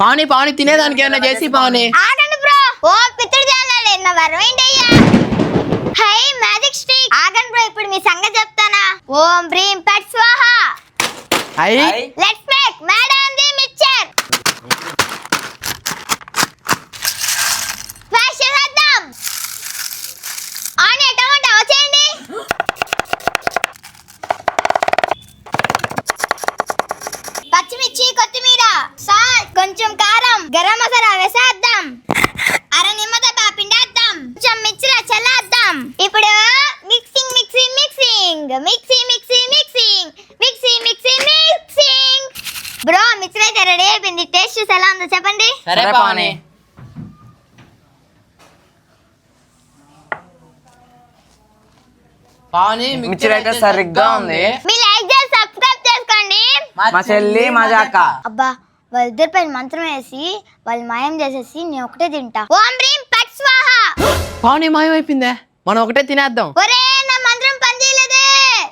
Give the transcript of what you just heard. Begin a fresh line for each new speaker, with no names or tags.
పావని పావని తినేదానికి ఏమైనా చేసి పావని
ఆగండి బ్రో. ఓ పిత్తుడు జాలాలి నా వరం ఏంటయ్యా హై మ్యాజిక్ స్టిక్. ఆగండి బ్రో ఇప్పుడు మీ సంగతి చెప్తానా? ఓం బ్రీం పట్ స్వాహ.
అయ్యి
లెట్స్ కొంచెం కారం గరం మసాలా వేసేద్దాం. అర నిమ్మదబ్బ పిండేద్దాం. కొంచెం మిక్సీ చల్లేద్దాం. ఇప్పుడు mixing mixing mixing mixie mixie mixing mixie mixie mixing bro mixer అయితే రెడీ అయిపోయింది. టేస్ట్ చూసి ఎలా ఉందో చెప్పండి.
సరే పావని. పావని.
మిక్చర్ అయితే సరిగ్గా ఉంది.
మీ లైక్ చేసి సబ్స్క్రైబ్ చేసుకోండి.
మా చెల్లి మా జాక.
అబ్బా. వాళ్ళిద్దరి పైన మంత్రం వేసి వాళ్ళు మాయం చేసేసి నేను ఒకటే తింటా. ఓం బ్రీం పట్ స్వాహ!
పావని మాయమైపోయిందే. మనం ఒకటే తినేద్దాం.
ఒరే